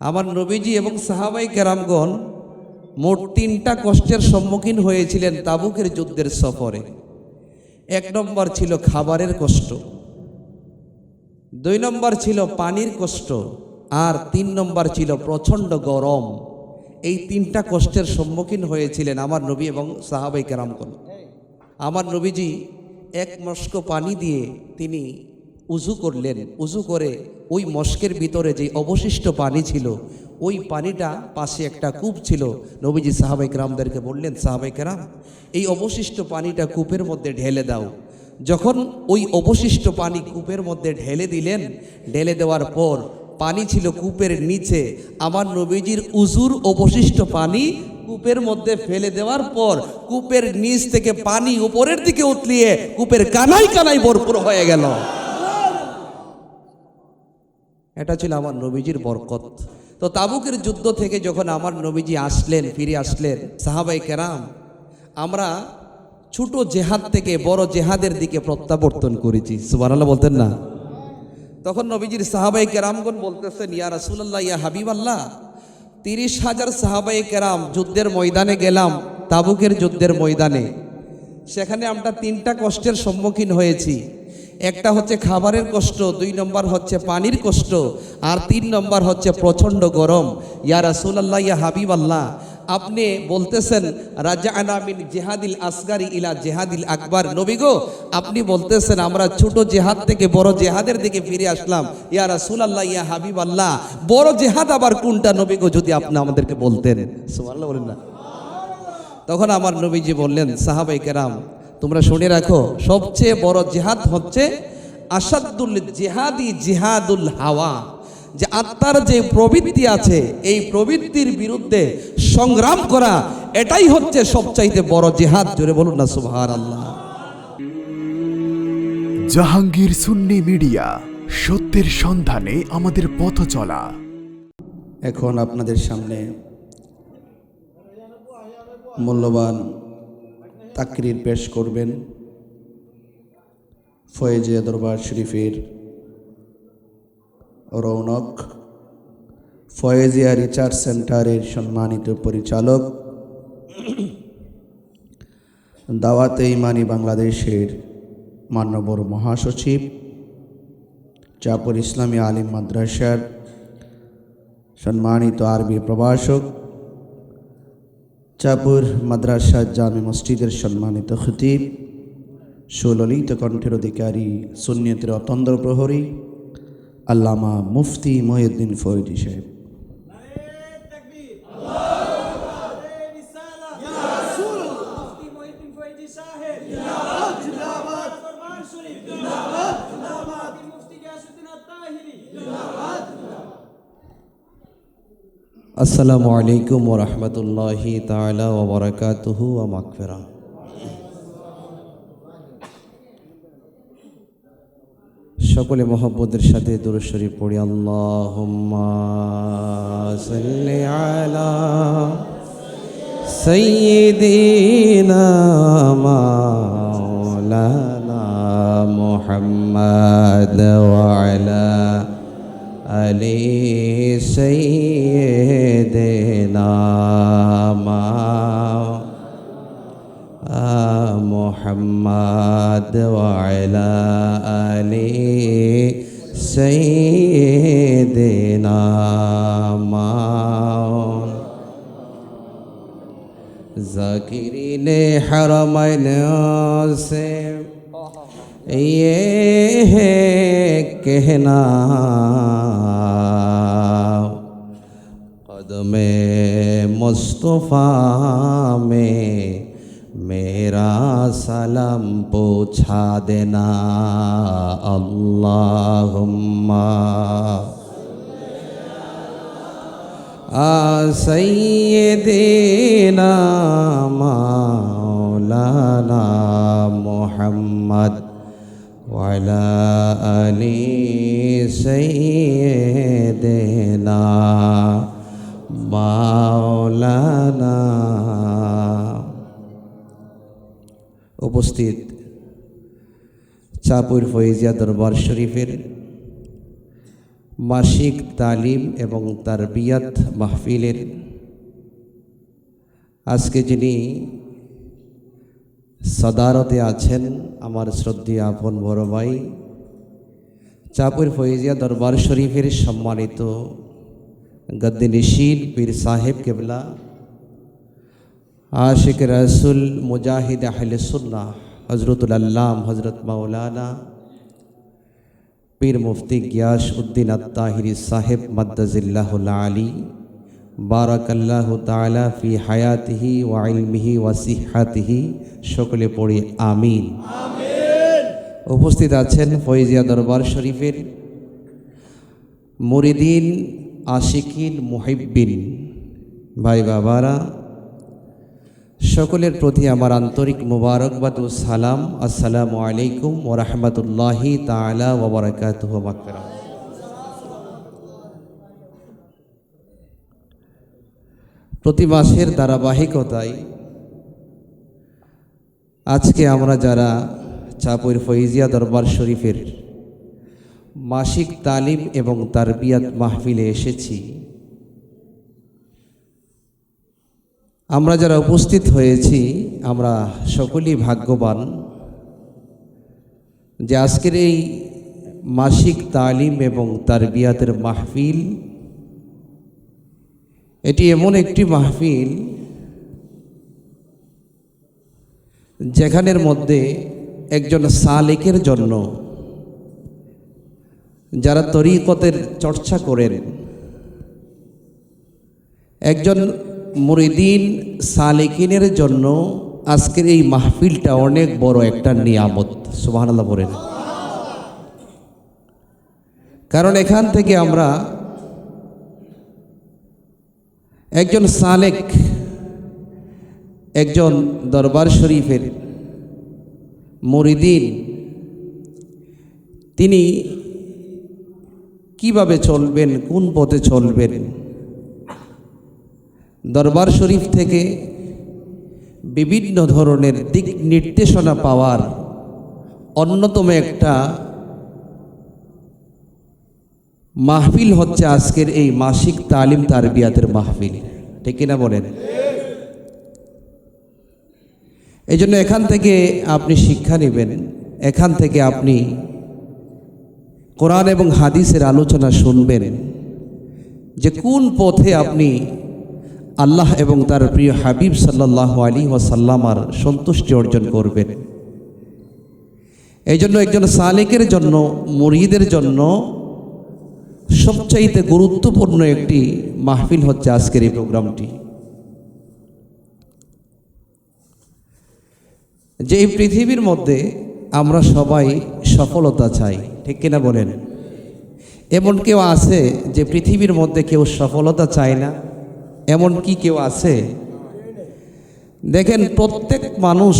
আমার নবীজি এবং সাহাবাই কেরামগণ মোট তিনটা কষ্টের সম্মুখীন হয়েছিলেন তাবুকের যুদ্ধের সফরে। এক নম্বর ছিল খাবারের কষ্ট, দুই নম্বর ছিল পানির কষ্ট, আর তিন নম্বর ছিল প্রচণ্ড গরম। এই তিনটা কষ্টের সম্মুখীন হয়েছিলেন আমার নবী এবং সাহাবাই কেরামগণ। আমার নবীজি এক মস্ক পানি দিয়ে তিনি উজু করলেন। উজু করে ওই মস্কের ভিতরে যে অবশিষ্ট পানি ছিল, ওই পানিটা পাশে একটা কূপ ছিল। নবীজি সাহাবাই কেরামদেরকে বললেন সাহাবাই কেরাম, এই অবশিষ্ট পানিটা কূপের মধ্যে ঢেলে দাও। যখন ওই অবশিষ্ট পানি কূপের মধ্যে ঢেলে দিলেন, ঢেলে দেওয়ার পর পানি ছিল কূপের নিচে। আমার নবীজির উজুর অবশিষ্ট পানি কূপের মধ্যে ফেলে দেওয়ার পর কূপের নিচ থেকে পানি উপরের দিকে উতলিয়ে কূপের কানাই কানাই ভরপুর হয়ে গেল। এটা ছিল আমার নবীজির বরকত। তো তাবুকের যুদ্ধ থেকে যখন আমার নবীজি আসলেন, ফিরে আসলেন সাহাবাই কেরাম, আমরা ছোট জেহাদ থেকে বড় জেহাদের দিকে প্রত্যাবর্তন করেছি। সুবহানাল্লাহ বলতেন না? তখন নবীজির সাহাবাই কেরামগণ বলতেছেন, ইয়া রাসূলুল্লাহ, ইয়া হাবিব আল্লাহ তিরিশ হাজার সাহাবাই কেরাম যুদ্ধের ময়দানে গেলাম, তাবুকের যুদ্ধের ময়দানে। সেখানে আমরা তিনটা কষ্টের সম্মুখীন হয়েছি। একটা হচ্ছে খাবারের কষ্ট, দুই নম্বর হচ্ছে পানির কষ্ট, আর তিন নম্বর হচ্ছে প্রচণ্ড গরম। ইয়া রাসূলুল্লাহ, ইয়া হাবিব আল্লাহ আপনি বলতেছেন রাজা আনামিন জেহাদিল আসগারি ইলা জেহাদিল আকবর। নবী গো, আপনি বলতেছেন, আমরা ছোট জেহাদ থেকে বড় জেহাদের দিকে ফিরে আসলাম। ইয়া রাসূল আল্লাহ ইয়া হাবিব আল্লাহ বড় জেহাদ আবার কোনটা? নবী গো, যদি আপনি আমাদেরকে বলতেন। সুবহানাল্লাহ বলেন না। তখন আমার নবীজি বললেন সাহাবাই কেরাম তোমরা শুনে রাখো সবচেয়ে বড় জেহাদ হচ্ছে আসাদুল জেহাদি জেহাদুল হাওয়া যে আত্মার যে প্রবৃত্তি আছে এই প্রবৃত্তির বিরুদ্ধে সংগ্রাম করা এটাই হচ্ছে সবচাইতে বড় জেহাদ। জোরে বলুন না সুবহান আল্লাহ জাহাঙ্গীর সুন্নি মিডিয়া সত্যের সন্ধানে আমাদের পথ চলা। এখন আপনাদের সামনে মূল্যবান তাকরির পেশ করবেন। ফয়েজিয়া দরবার শরীফের রৌনক ফয়েজিয়া রিসার্চ সেন্টারের সম্মানিত পরিচালক, দাওয়াতে ইমানি বাংলাদেশের মান্যবর মহাসচিব চাপুর ইসলামী আলিম মাদ্রাসার সম্মানিত আরবি প্রভাষক চাপুর মাদ্রাসা জামে মসজিদের সম্মানিত খতিব, সুললিত কণ্ঠের অধিকারী, সুন্নিয়তের অতন্দ্র প্রহরী, আল্লামা মুফতি মহিউদ্দিন ফৌজি সাহেব মুফতি মহিউদ্দিন ফয়েজি সাহেব জিন্দাবাদ জিন্দাবাদ দরবার শরীফ জিন্দাবাদ জিন্দাবাদ মুফতি গিয়াসউদ্দিন আত-তাহিরি আসসালামু আলাইকুম ওয়া রাহমাতুল্লাহি তাআলা ওয়া বারাকাতুহু ওয়া মাগফিরা সকলে মোহাম্মদের সাথে দরুদ শরীফ পড়ি সাল্লি আলা সাইয়্যিদিনা মাওলানা মুহাম্মদ ওয়া علي سيدنا ما محمد وعلى علي سيدنا ما ذاکرین حرمين سے یہ ہے کہنا۔ قدم مصطفیٰ میں میرا سلام پوچھا دینا۔ اللہم آ سیدنا مولانا محمد وعلى آل سيدنا মাওলানা উপস্থিত চাপুর ফৈজিয়া দরবার শরীফের মাসিক তালিম এবং তারবিয়াত মাহফিলের আজকে যিনি সদারতে আছেন আমার শ্রদ্ধেয় আপন বড় ভাই। চাপুর ফৈজিয়া দরবার শরীফের সম্মানিত গদ্দে নিশিল পীর সাহেব কেবলা, আশিক রসুল মুজাহিদ আহলে হজরতুল আল্লাম হজরত মাওলানা পীর মুফতি গিয়াস উদ্দিন আত্তাহিরি সাহেব মদ্দাজিল্লাহুল আলী বারাকাল্লাহ তালা ফি হায়াতিহি ওয়া ইলমিহি ওয়া সিহাতিহি সকলে পড়ি আমিন। উপস্থিত আছেন ফৈজিয়া দরবার শরীফের মুরিদিন আশিকিন মুহিব্বিন। ভাই বাবারা সকলের প্রতি আমার আন্তরিক মুবারকবাদ ও সালাম। আসসালামু আলাইকুম ও রহমতুল্লাহি তালা ওবরাকাত মাকরাম প্রতি মাসের ধারাবাহিকতায় আজকে আমরা যারা চাপুর ফৈজিয়া দরবার শরীফের মাসিক তালিম এবং তারবিয়াত মাহফিলে এসেছি, আমরা যারা উপস্থিত হয়েছি, আমরা সকলেই ভাগ্যবান যে আজকের এই মাসিক তালিম এবং তারবিয়াতের মাহফিল এটি এমন একটি মাহফিল যেখানের মধ্যে একজন সালেকের জন্য যারা তরিকতের চর্চা করেন, একজন মুরিদিন সালেকিনের জন্য আজকের এই মাহফিলটা অনেক বড় একটা নিয়ামত, সুবহানাল্লাহ বলেন। কারণ এখান থেকে আমরা একজন সালেক, একজন দরবার শরীফের মরিদিন, তিনি কীভাবে চলবেন, কোন পথে চলবেন? দরবার শরীফ থেকে বিভিন্ন ধরনের দিক নির্দেশনা পাওয়ার অন্যতম একটা মাহফিল হচ্ছে আজকের এই মাসিক তালিম তারবিয়াতের মাহফিল। ঠিক কিনা বলেন? এই জন্য এখান থেকে আপনি শিক্ষা নেবেন। এখান থেকে আপনি কোরআন এবং হাদিসের আলোচনা শুনবেন যে কোন পথে আপনি আল্লাহ এবং তার প্রিয় হাবিব সাল্লাহ আলী ওয়াসাল্লামার সন্তুষ্টি অর্জন করবেন। এই জন্য একজন সালেকের জন্য, মুরিদের জন্য সবচাইতে গুরুত্বপূর্ণ একটি মাহফিল হচ্ছে আজকের এই প্রোগ্রামটি। যে এই পৃথিবীর মধ্যে আমরা সবাই সফলতা চাই, ঠিক কিনা বলেন? এমন কেউ আছে যে পৃথিবীর মধ্যে কেউ সফলতা চায় না? এমন কি কেউ আছে? দেখেন, প্রত্যেক মানুষ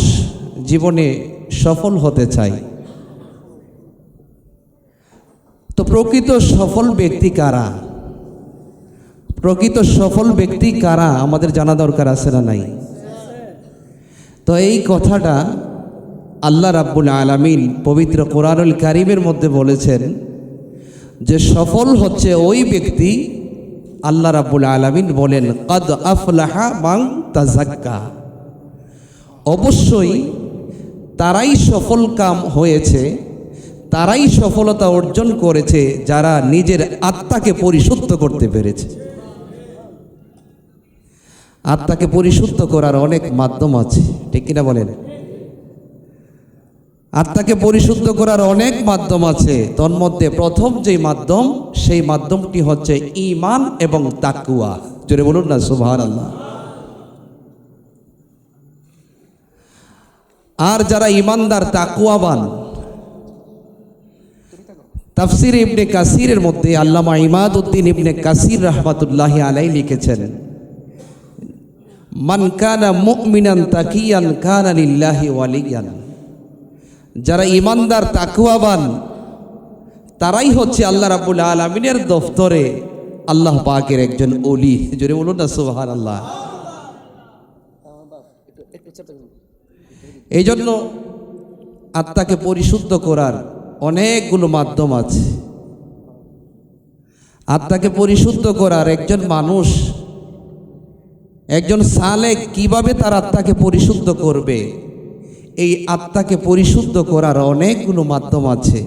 জীবনে সফল হতে চায়। তো প্রকৃত সফল ব্যক্তি কারা? প্রকৃত সফল ব্যক্তি কারা? আমাদের জানা দরকার আছে না নাই? তো এই কথাটা আল্লাহ রাব্বুল আলামিন পবিত্র কোরআনুল কারিমের মধ্যে বলেছেন যে সফল হচ্ছে ওই ব্যক্তি আল্লাহ রাব্বুল আলামিন বলেন, কদ আফলাহা মাং তাজাক্কা অবশ্যই তারাই সফল কাম হয়েছে তারাই সফলতা অর্জন করেছে যারা নিজের আত্মাকে পরিশুদ্ধ করতে পেরেছে। আত্মাকে পরিশুদ্ধ করার অনেক মাধ্যম আছে, ঠিক কিনা বলেন? আত্মাকে পরিশুদ্ধ করার অনেক মাধ্যম আছে, তন্মধ্যে প্রথম যেই মাধ্যম, সেই মাধ্যমটি হচ্ছে ইমান এবং তাকুয়া জোরে বলুন না সুভান আল্লাহ আর যারা ইমানদার তাকুয়াবান তাফসির ইবনে কাসিরের মধ্যে আল্লামা ইমাদ উদ্দিন ইবনে কাসির রহমাতুল্লাহ আলাই লিখেছেন মান কানা মুমিনান তাকিয়ান কানা লিল্লাহি ওয়ালিয়ান যারা ইমানদার তাকুয়াবান তারাই হচ্ছে আল্লাহ রাবুল আলমিনের দফতরে আল্লাহ পাকের একজন অলি জোরে বলুন না সুবাহান আল্লাহ এই জন্য আত্মাকে পরিশুদ্ধ করার অনেকগুলো মাধ্যম আছে। আত্মাকে পরিশুদ্ধ করার একজন মানুষ, একজন সালে কীভাবে তার আত্মাকে পরিশুদ্ধ করবে, এই আত্মাকে পরিশুদ্ধ করার অনেকগুলো মাধ্যম আছে।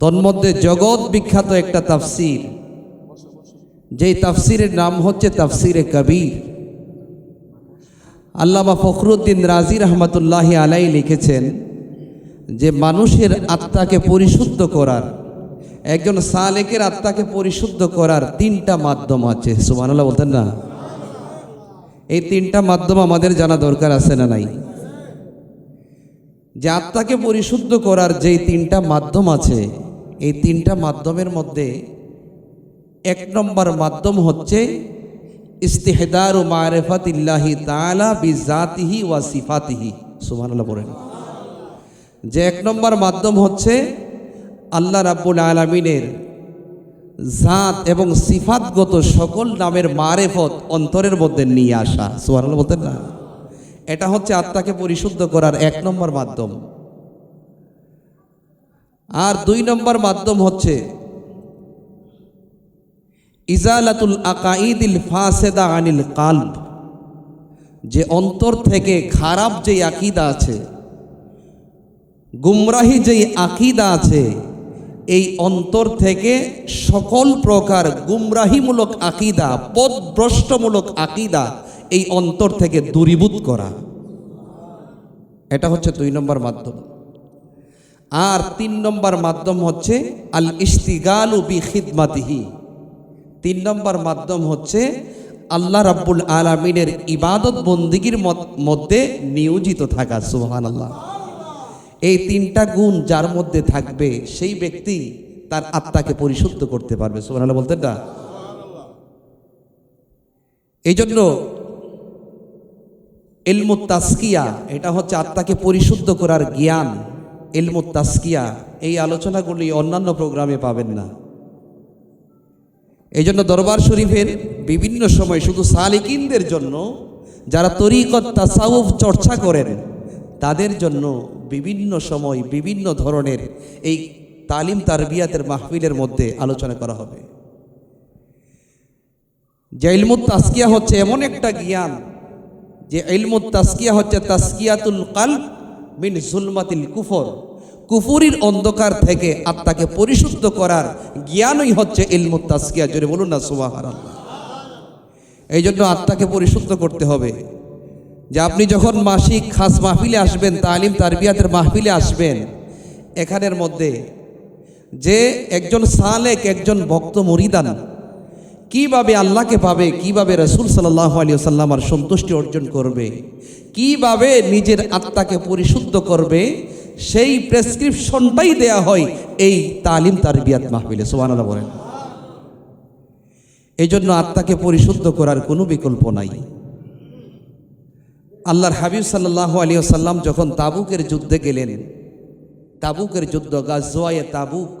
তন্মধ্যে জগৎ বিখ্যাত একটা তাফসির, যেই তাফসিরের নাম হচ্ছে তাফসিরে কবির। আল্লামা ফখরুদ্দিন রাজি রহমতুল্লাহি আলাই লিখেছেন যে মানুষের আত্মাকে পরিশুদ্ধ করার, একজন সালেকের আত্মাকে পরিশুদ্ধ করার তিনটা মাধ্যম আছে। সুবহানাল্লাহ বলতেন না? এই তিনটা মাধ্যম আমাদের জানা দরকার আছে না নাই? যে আত্মাকে পরিশুদ্ধ করার যেই তিনটা মাধ্যম আছে, এই তিনটা মাধ্যমের মধ্যে এক নম্বর মাধ্যম হচ্ছে ইস্তেহদার ও মারেফাতিল্লাহি তালা বিজাতিহি ওয়া সিফাতিহি। সুবহানাল্লাহ বলেন যে এক নম্বর মাধ্যম হচ্ছে আল্লাহ রাব্বুল আলমিনের জাত এবং সিফাতগত সকল নামের মারেফত অন্তরের মধ্যে নিয়ে আসা। সুবহানাল্লাহ বলতেন না? এটা হচ্ছে আত্মাকে পরিশুদ্ধ করার এক নম্বর মাধ্যম। আর দুই নম্বর মাধ্যম হচ্ছে ইজালাতুল আকাইদিল ফাসেদা আনিল কাল্ব। যে অন্তর থেকে খারাপ যে আকিদা আছে গুমরাহি যেই আকিদা আছে, এই অন্তর থেকে সকল প্রকার গুমরাহিমূলক আকিদা, পদভ্রষ্টমূলক আকিদা এই অন্তর থেকে দূরীভূত করা। এটা হচ্ছে দুই নম্বর মাধ্যম। আর তিন নম্বর মাধ্যম হচ্ছে আল ইস্তিগালু বি খিদমাতিহি তিন নম্বর মাধ্যম হচ্ছে আল্লাহ রাব্বুল আলমিনের ইবাদত বন্দিগির মধ্যে নিয়োজিত থাকা সুহান আল্লাহ এই তিনটা গুণ যার মধ্যে থাকবে, সেই ব্যক্তি তার আত্মাকে পরিশুদ্ধ করতে পারবে। আল্লাহ বলতেন না? এই জন্য এলমুত তাস্কিয়া, এটা হচ্ছে আত্মাকে পরিশুদ্ধ করার জ্ঞান। এলমুত তাস্কিয়া, এই আলোচনাগুলি অন্যান্য প্রোগ্রামে পাবেন না। এই জন্য দরবার শরীফের বিভিন্ন সময় শুধু সালিকিনদের জন্য, যারা তরিকত তাসাউফ চর্চা করেন, তাদের জন্য বিভিন্ন সময় বিভিন্ন ধরনের এই তালিম তারবিয়াতের মাহফিলের মধ্যে আলোচনা করা হবে। যে ইলমুত তাস্কিয়া হচ্ছে এমন একটা জ্ঞান, যে ইলমুত তাস্কিয়া হচ্ছে তাস্কিয়াতুল কাল মিন জুলমাতিল কুফর। কুফুরির অন্ধকার থেকে আত্মাকে পরিশুদ্ধ করার জ্ঞানই হচ্ছে ইলমুত তাস্কিয়া জোরে বলুন না সুবাহার এই জন্য আত্মাকে পরিশুদ্ধ করতে হবে। যে আপনি যখন মাসিক খাস মাহফিলে আসবেন, তালিম তারবিয়াতের মাহফিলে আসবেন, এখানের মধ্যে যে একজন সালেক, একজন ভক্ত মরিদান, কীভাবে আল্লাহকে পাবে, কীভাবে রসুল সাল্লাহ আলী সাল্লামার সন্তুষ্টি অর্জন করবে, কীভাবে নিজের আত্মাকে পরিশুদ্ধ করবে, সেই প্রেসক্রিপশনটাই দেয়া হয় এই তালিম তারবিয়াত মাহফিলে। সোহান বলেন। এই জন্য আত্মাকে পরিশুদ্ধ করার কোনো বিকল্প নাই। আল্লাহর হাবিব সাল্লাহ আলী সাল্লাম যখন তাবুকের যুদ্ধে গেলেন, তাবুকের যুদ্ধ গাজোয়ায়ে তাবুক,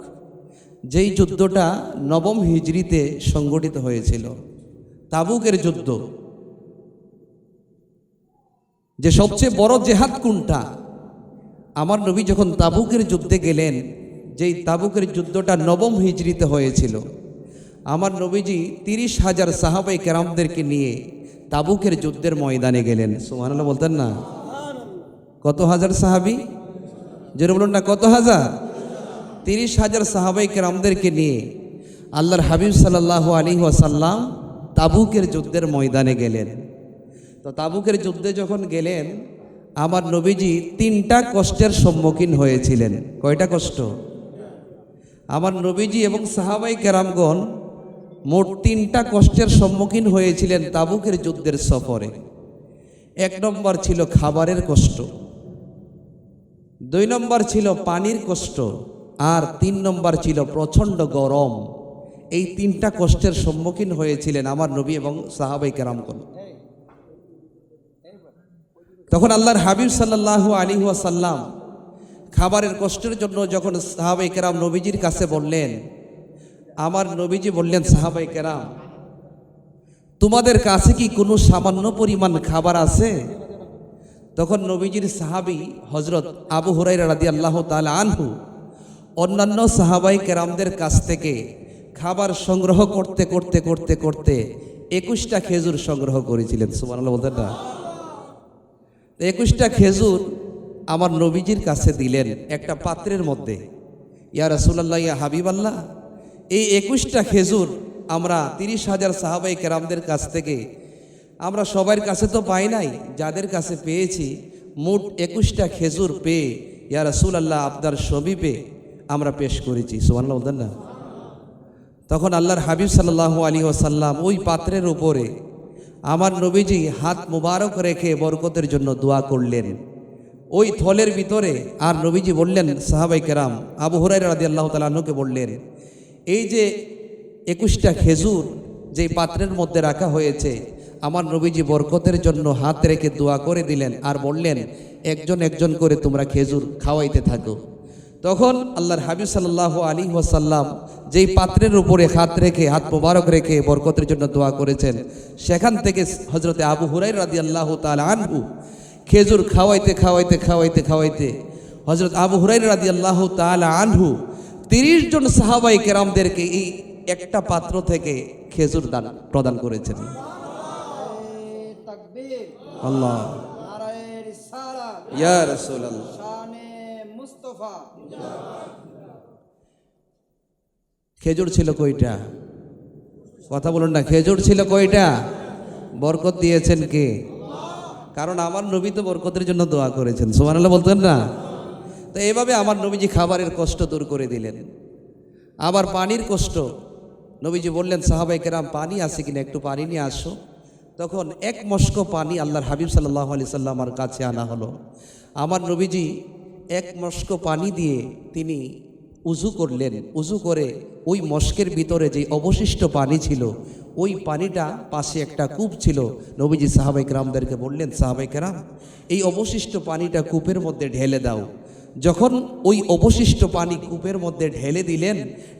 যেই যুদ্ধটা নবম হিজড়িতে সংগঠিত হয়েছিল, তাবুকের যুদ্ধ, যে সবচেয়ে বড় জেহাদ কোনটা? আমার নবী যখন তাবুকের যুদ্ধে গেলেন, যেই তাবুকের যুদ্ধটা নবম হিজড়িতে হয়েছিল, আমার নবীজি তিরিশ হাজার সাহাবাই কেরামদেরকে নিয়ে তাবুকের যুদ্ধের ময়দানে গেলেন। সুমানাল্লাহ বলতেন না? কত হাজার সাহাবি? যেটা বলুন না, কত হাজার? তিরিশ হাজার সাহাবাই কেরামদেরকে নিয়ে আল্লাহর হাবিব সাল্লাহ আলী ওয়াসাল্লাম তাবুকের যুদ্ধের ময়দানে গেলেন। তো তাবুকের যুদ্ধে যখন গেলেন, আমার নবীজি তিনটা কষ্টের সম্মুখীন হয়েছিলেন। কয়টা কষ্ট? আমার নবীজি এবং সাহাবাই কেরামগণ মোট তিনটা কষ্টের সম্মুখীন হয়েছিলেন তাবুকের যুদ্ধের সফরে। এক নম্বর ছিল খাবারের কষ্ট। দুই নম্বর ছিল পানির কষ্ট। আর তিন নম্বর ছিল প্রচণ্ড গরম। এই তিনটা কষ্টের সম্মুখীন হয়েছিলেন আমার নবী এবং সাহাবাই কেরামগণ। তখন আল্লাহর হাবিব সাল্লাহু আলী সাল্লাম খাবারের কষ্টের জন্য যখন সাহাবাই কেরাম নবীজির কাছে বললেন আমার নবীজি বললেন, সাহাবাই কেরাম, তোমাদের কাছে কি কোনো সামান্য পরিমাণ খাবার আছে? তখন নবীজির সাহাবি হজরত আবু হুরাই রাদি আল্লাহ তাল আনহু অন্যান্য সাহাবাই কেরামদের কাছ থেকে খাবার সংগ্রহ করতে করতে করতে করতে একুশটা খেজুর সংগ্রহ করেছিলেন। সুমান বলতেন না? একুশটা খেজুর আমার নবীজির কাছে দিলেন একটা পাত্রের মধ্যে। ইয়া রাসুলাল্লাহ, ইয়া হাবিবাল্লাহ এই একুশটা খেজুর আমরা তিরিশ হাজার সাহাবাই কেরামদের কাছ থেকে, আমরা সবার কাছে তো পাই নাই, যাদের কাছে পেয়েছি, মোট একুশটা খেজুর পেয়ে, ইয়া রাসুলাল্লাহ আপনার ছবি আমরা পেশ করেছি। সুমান্লা বলতেন না? তখন আল্লাহর হাবিব সাল্লাহ আলী ওসাল্লাম ওই পাত্রের উপরে আমার নবীজি হাত মুবারক রেখে বরকতের জন্য দোয়া করলেন। ওই থলের ভিতরে আর নবীজি বললেন, সাহাবাই কেরাম, আবু হুরাই রাদি আল্লাহ তালকে বললেন এই যে একুশটা খেজুর যে পাত্রের মধ্যে রাখা হয়েছে, আমার নবীজি বরকতের জন্য হাত রেখে দোয়া করে দিলেন আর বললেন, একজন একজন করে তোমরা খেজুর খাওয়াইতে থাকো। তখন আল্লাহর হাবিব সাল্লাহ আলী ওয়াসাল্লাম যেই পাত্রের উপরে হাত রেখে, হাত মোবারক রেখে বরকতের জন্য দোয়া করেছেন, সেখান থেকে হজরতে আবু হুরাই রাদি আল্লাহ তাল আনহু খেজুর খাওয়াইতে খাওয়াইতে খাওয়াইতে খাওয়াইতে হজরত আবু হুরাই রাদি আল্লাহ তাল আনহু তিরিশ জন সাহাবাই কেরামদেরকে এই একটা পাত্র থেকে খেজুর দান প্রদান করেছেন। খেজুর ছিল কয়টা? কথা বলুন না, খেজুর ছিল কয়টা? বরকত দিয়েছেন কে? কারণ আমার নবী তো বরকতের জন্য দোয়া করেছেন সুমানাল্লাহ বলতেন না? তো এভাবে আমার নবীজি খাবারের কষ্ট দূর করে দিলেন। আবার পানির কষ্ট। নবীজি বললেন সাহাবাই কেরাম, পানি আছে কিনা? একটু পানি নিয়ে আসো। তখন এক মস্ক পানি আল্লাহর হাবিব সাল্লাহ আলি সাল্লামার কাছে আনা হলো। আমার নবীজি এক মস্ক পানি দিয়ে তিনি উজু করলেন। উজু করে ওই মস্কের ভিতরে যে অবশিষ্ট পানি ছিল, ওই পানিটা পাশে একটা কূপ ছিল। নবীজি সাহাবাই কেরামদেরকে বললেন সাহাবাই কেরাম, এই অবশিষ্ট পানিটা কূপের মধ্যে ঢেলে দাও। যখন ওই অবশিষ্ট পানি কূপের মধ্যে ঢেলে দিলেন,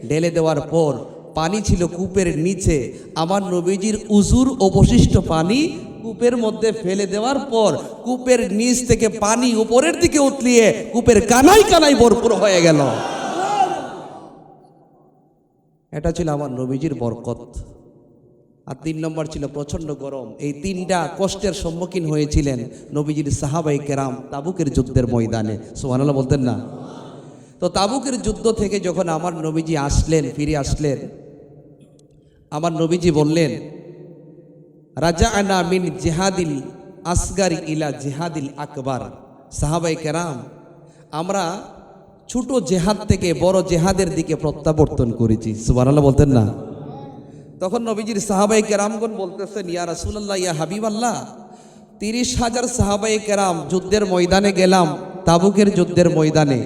ঢেলে দেওয়ার পর পানি ছিল কূপের নিচে। আমার নবীজির উজুর অবশিষ্ট পানি কূপের মধ্যে ফেলে দেওয়ার পর কূপের নিচ থেকে পানি উপরের দিকে উতলিয়ে কূপের কানাই কানাই ভরপুর হয়ে গেল। এটা ছিল আমার নবীজির বরকত। আর তিন নম্বর ছিল প্রচণ্ড গরম। এই তিনটা কষ্টের সম্মুখীন হয়েছিলেন নবীজির সাহাবাই কেরাম তাবুকের যুদ্ধের ময়দানে। সোহানাল্লাহ বলতেন না? তো তাবুকের যুদ্ধ থেকে যখন আমার নবীজি আসলেন, ফিরে আসলেন, আমার নবীজি বললেন রাজা আনা মিন জেহাদিল আসগারি ইলা জেহাদিল আকবার। সাহাবাই কেরাম, আমরা ছোট জেহাদ থেকে বড় জেহাদের দিকে প্রত্যাবর্তন করেছি। সুবহানাল্লাহ বলতেন না? তখন নবীজির সাহাবাই কেরামগণ বলতেছেন, ইয়া রাসূলুল্লাহ, ইয়া হাবিব আল্লাহ তিরিশ হাজার সাহাবাই কেরাম যুদ্ধের ময়দানে গেলাম, তাবুকের যুদ্ধের ময়দানে।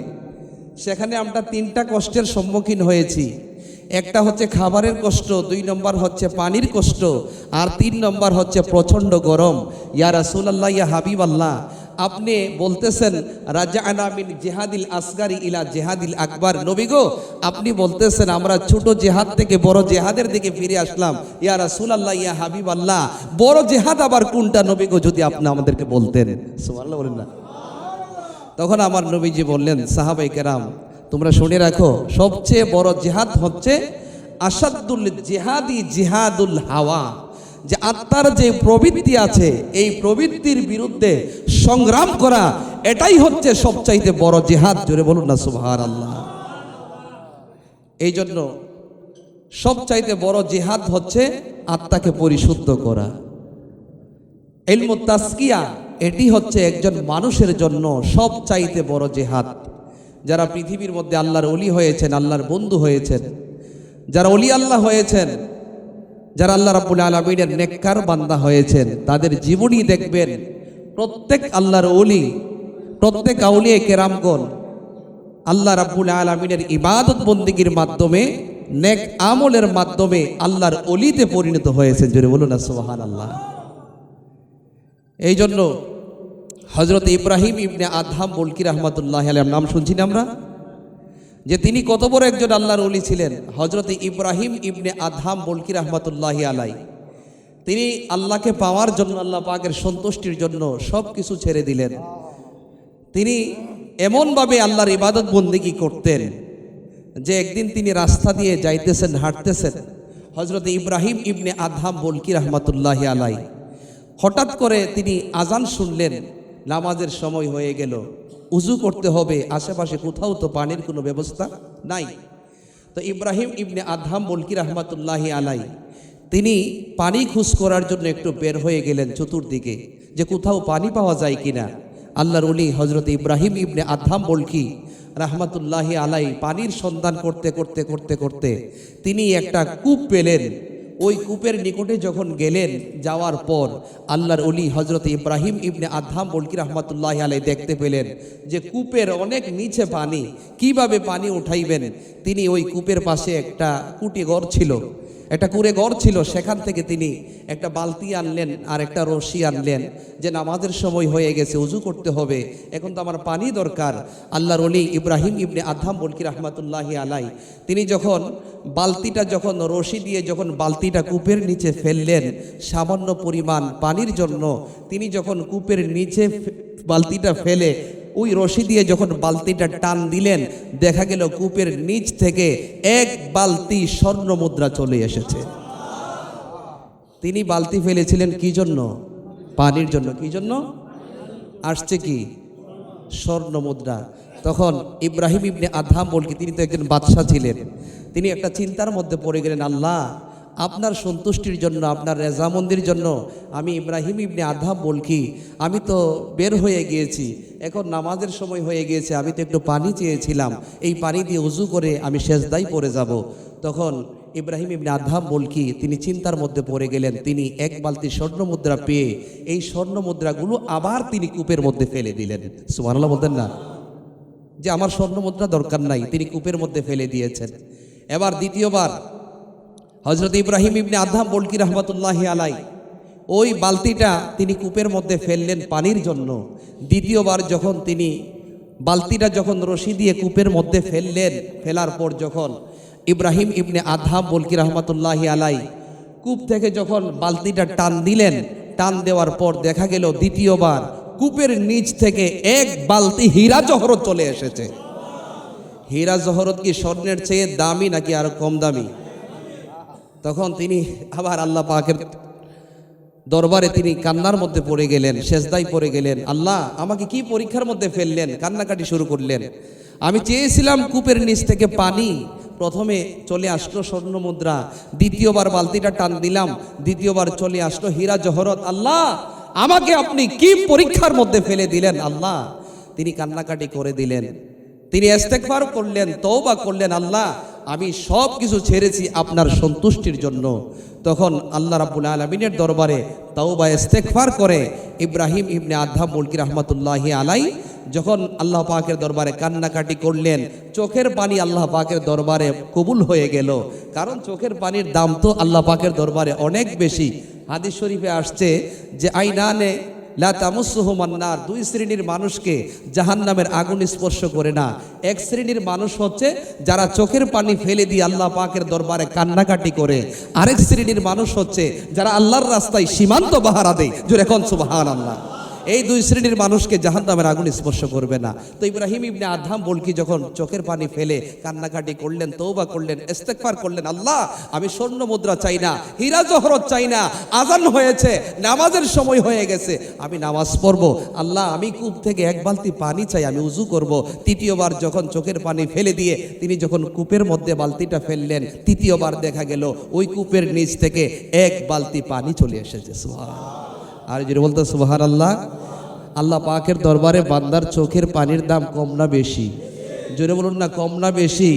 সেখানে আমরা তিনটা কষ্টের সম্মুখীন হয়েছি। একটা হচ্ছে খাবারের কষ্ট, দুই নম্বর হচ্ছে পানির কষ্ট, আর তিন নম্বর হচ্ছে প্রচণ্ড গরম। ইয়া রাসূলুল্লাহ, ইয়া হাবিব আল্লাহ আপনি বলতেছেন রাজা আনামিন জেহাদিল আসগারি ইলা জেহাদিল আকবর। নবী গো, আপনি বলতেছেন, আমরা ছোট জেহাদ থেকে বড় জেহাদের দিকে ফিরে আসলাম। ইয়া রাসূলুল্লাহ, ইয়া হাবিব আল্লাহ বড় জেহাদ আবার কোনটা? নবী গো, যদি আপনি আমাদেরকে বলতেন। সুবহানাল্লাহ বলেন না। তখন আমার নবীজি বললেন, সাহাবাই কেরাম, তোমরা শুনে রাখো, সবচেয়ে বড় জেহাদ হচ্ছে আসাদুল জেহাদি জিহাদুল হাওয়া। যে আত্মার যে প্রবৃত্তি আছে, এই প্রবৃত্তির বিরুদ্ধে সংগ্রাম করা, এটাই হচ্ছে সবচাইতে বড় জেহাদ। জোরে বলুন না সুবহান আল্লাহ এই জন্য সবচাইতে বড় জেহাদ হচ্ছে আত্মাকে পরিশুদ্ধ করা। এলমু এটি হচ্ছে একজন মানুষের জন্য সব চাইতে বড় জেহাদ। যারা পৃথিবীর মধ্যে আল্লাহর অলি হয়েছেন, আল্লাহর বন্ধু হয়েছেন, যারা অলি আল্লাহ হয়েছেন যারা আল্লাহ রাব্বুল আলমিনের নেককার বান্দা হয়েছেন, তাদের জীবনী দেখবেন প্রত্যেক আল্লাহর অলি প্রত্যেক আউলিয়ে কেরামগণ আল্লাহ রাব্বুল আলমিনের ইবাদত বন্দিগির মাধ্যমে, নেক আমলের মাধ্যমে আল্লাহর অলিতে পরিণত হয়েছে। জোরে বলুন না সোহান আল্লাহ এই জন্য হজরত ইব্রাহিম ইবনে আদহাম বলকি রহমতুল্লাহ আলাইহির নাম শুনছি না আমরা? যে তিনি কত বড় একজন আল্লাহর অলি ছিলেন? হজরত ইব্রাহিম ইবনে আদহাম বলকি রহমতুল্লাহ আলাই তিনি আল্লাহকে পাওয়ার জন্য, আল্লাহ পাকের সন্তুষ্টির জন্য সব কিছু ছেড়ে দিলেন। তিনি এমনভাবে আল্লাহর ইবাদত বন্দিগি করতেন যে একদিন তিনি রাস্তা দিয়ে যাইতেছেন, হাঁটতেছেন। হজরত ইব্রাহিম ইবনে আদহাম বলকি রহমতুল্লাহ আলাই হঠাৎ করে তিনি আজান শুনলেন, নামাজের সময় হয়ে গেল। উজু করতে হবে, আশেপাশে কোথাও তো পানির কোনো ব্যবস্থা নাই। তো ইব্রাহিম ইবনে আধাম বলকি রহমতুল্লাহি আলাই তিনি পানি খুঁজ করার জন্য একটু বের হয়ে গেলেন চতুর্দিকে, যে কোথাও পানি পাওয়া যায় কিনা। আল্লাহর উলি হজরত ইব্রাহিম ইবনে আধাম বলকি রহমতুল্লাহি আলাই পানির সন্ধান করতে করতে করতে করতে তিনি একটা কূপ পেলেন। ওই কূপের নিকটে যখন গেলেন যাওয়ার পর, আল্লাহর অলি হজরত ইব্রাহিম ইবনে আধাম বলকি রহমতুল্লাহ আলাই দেখতে পেলেন যে কূপের অনেক নিচে পানি। কীভাবে পানি উঠাইবেন? তিনি ওই কূপের পাশে একটা কুটি ঘর ছিল। একটা কুড়ে ঘর ছিল, সেখান থেকে তিনি একটা বালতি আনলেন আর একটা রশি আনলেন যে নামাজের সময় হয়ে গেছে, উজু করতে হবে। এখন তো আমার পানি দরকার। আল্লাহর অলি ইব্রাহিম ইবনে আধাম বলকি রহমতুল্লাহি আলাই তিনি যখন বালতিটা যখন রশি দিয়ে যখন বালতিটা কূপের নিচে ফেললেন, সামান্য পরিমাণ পানির জন্য, তিনি যখন কূপের নিচে বালতিটা ফেলে ওই রশি দিয়ে যখন বালতিটা টান দিলেন, দেখা গেল কূপের নিচ থেকে এক বালতি স্বর্ণ মুদ্রা চলে এসেছে। তিনি বালতি ফেলেছিলেন কি জন্য? পানির জন্য। কি জন্য? আসছে কি? স্বর্ণ মুদ্রা তখন ইব্রাহিম ইবনে আধাম বলকি, তিনি তো একজন বাদশাহ ছিলেন। তিনি একটা চিন্তার মধ্যে পড়ে গেলেন, আল্লাহ আপনার সন্তুষ্টির জন্য, আপনার রেজামন্দির জন্য আমি ইব্রাহিম ইবনে আধাম বলকি। আমি তো বের হয়ে গিয়েছি, এখন নামাজের সময় হয়ে গিয়েছে, আমি তো একটু পানি চেয়েছিলাম। এই পানি দিয়ে উজু করে আমি শেষদাই পড়ে যাব। তখন ইব্রাহিম ইবনে আধাম বলকি, তিনি চিন্তার মধ্যে পড়ে গেলেন, তিনি এক বালতি স্বর্ণ মুদ্রা পেয়ে এই স্বর্ণ মুদ্রাগুলো আবার তিনি কূপের মধ্যে ফেলে দিলেন। সুমানাল্লাহ বলতেন না? যে আমার স্বর্ণ মুদ্রা দরকার নাই, তিনি কূপের মধ্যে ফেলে দিয়েছেন। এবার দ্বিতীয়বার হজরত ইব্রাহিম ইবনে আধাম বলকি রহমতুল্লাহ আলাই ওই বালতিটা তিনি কূপের মধ্যে ফেললেন পানির জন্য। দ্বিতীয়বার যখন তিনি বালতিটা যখন রশি দিয়ে কূপের মধ্যে ফেললেন, ফেলার পর যখন ইব্রাহিম ইবনে আধাম বলকি রহমতুল্লাহ আলাই কূপ থেকে যখন বালতিটা টান দিলেন, টান দেওয়ার পর দেখা গেল দ্বিতীয়বার কূপের নিচ থেকে এক বালতি হীরা জহরত চলে এসেছে। হীরা জহরত কি স্বর্ণের চেয়ে দামি নাকি আরও কম দামি? তখন তিনি আবার আল্লাহ পাকের দরবারে তিনি কান্নার মধ্যে পড়ে গেলেন শেষদাই পড়ে গেলেন। আল্লাহ, আমাকে কি পরীক্ষার মধ্যে ফেললেন, কান্নাকাটি শুরু করলেন। আমি চেয়েছিলাম কূপের নিচ থেকে পানি, প্রথমে চলে আসলো স্বর্ণ মুদ্রা, দ্বিতীয়বার বালতিটা টান দিলাম, দ্বিতীয়বার চলে আসলো হীরা জহরত। আল্লাহ, আমাকে আপনি কি পরীক্ষার মধ্যে ফেলে দিলেন? আল্লাহ, তিনি কান্নাকাটি করে দিলেন। তিনি ইস্তেগফার করলেন, তওবা করলেন। আল্লাহ আমি সব কিছু ছেড়েছি আপনার সন্তুষ্টির জন্য। তখন আল্লাহ রাব্বুল আলমিনের দরবারে তাও বা ইস্তেগফার করে ইব্রাহিম ইবনে আধাম মুলকি রহমতুল্লাহি আলাই যখন আল্লাহ পাকের দরবারে কান্নাকাটি করলেন, চোখের পানি আল্লাহ পাকের দরবারে কবুল হয়ে গেল। কারণ চোখের পানির দাম তো আল্লাহ পাকের দরবারে অনেক বেশি। হাদিস শরীফে আসছে যে আইনানে লা তামুসুহু মান্নার। দুই শ্রেণির মানুষকে জাহান্নামের আগুন স্পর্শ করে না। এক শ্রেণির মানুষ হচ্ছে যারা চোখের পানি ফেলে দিয়ে আল্লাহ পাকের দরবারে কান্নাকাটি করে। আরেক শ্রেণির মানুষ হচ্ছে যারা আল্লাহর রাস্তায় সীমান্ত বাহারা দেয়। জোরে এখন সুবাহান আল্লাহ এই দুই শ্রেণির মানুষকে জাহান্নামের আগুন স্পর্শ করবে না। তো ইব্রাহিম ইবনে আধাম বলকি যখন চোখের পানি ফেলে কান্নাকাটি করলেন তৌবা করলেন, ইস্তেগফার করলেন, আল্লাহ, আমি স্বর্ণ মুদ্রা চাই না, হীরা জহরত চাই না, আজান হয়েছে, নামাজের সময় হয়ে গেছে, আমি নামাজ পড়ব। আল্লাহ, আমি কূপ থেকে এক বালতি পানি চাই, আমি উজু করব। তৃতীয়বার যখন চোখের পানি ফেলে দিয়ে তিনি যখন কূপের মধ্যে বালতিটা ফেললেন, তৃতীয়বার দেখা গেল, ওই কূপের নিচ থেকে এক বালতি পানি চলে এসেছে, সুবহানাল্লাহ। আর যদি বলতো সুবাহার আল্লাহ আল্লাহ পাকের দরবারে বান্দার চোখের পানির দাম কম না বেশি। জোরে বলুন না, কম না বেশি।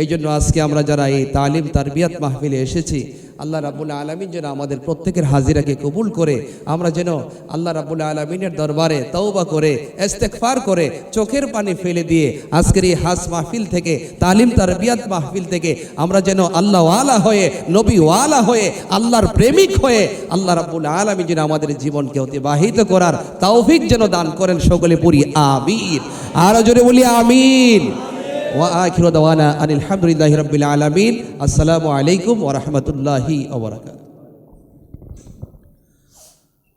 এই জন্য আজকে আমরা যারা এই তালিম, তারবিয়াত মাহফিলে এসেছি আল্লাহ রাবুল আলমিন যেন আমাদের প্রত্যেকের হাজিরাকে কবুল করে, আমরা যেন আল্লাহ রাবুল আলমিনের দরবারে তওবা করে, ইস্তেগফার করে, চোখের পানি ফেলে দিয়ে আজকের এই হাস মাহফিল থেকে, তালিম তারবিয়াত মাহফিল থেকে আমরা যেন আল্লাহ ওয়ালা হয়ে নবী ওয়ালা হয়ে, আল্লাহর প্রেমিক হয়ে, আল্লাহ রাব্বুল আলামিন যেন আমাদের জীবনকে অতিবাহিত করার তৌফিক যেন দান করেন সকলে পড়ি আমিন। আরও জোরে বলি আমিন। ওয়া আখিরু দাওয়ানা আনিল হামদুলিল্লাহি রাব্বিল আলামিন। আসসালামু আলাইকুম ওয়া রাহমাতুল্লাহি ওয়া বারাকাতুহু।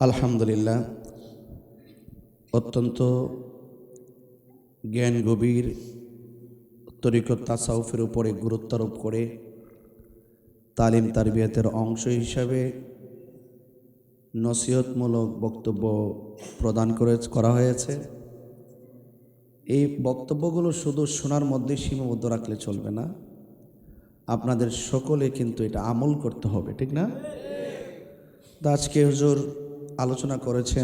আলহামদুলিল্লাহ, অত্যন্ত জ্ঞান গভীর তরিকত তাসাউফের উপরে গুরুত্বারোপ করে তালিম তারবিয়াতের অংশ হিসাবে নসিহতমূলক বক্তব্য প্রদান করে করা হয়েছে। এই বক্তব্যগুলো শুধু শোনার মধ্যে সীমাবদ্ধ রাখলে চলবে না। আপনাদের সকলে কিন্তু এটা আমল করতে হবে, ঠিক না? তো আজকে হুজুর আলোচনা করেছেন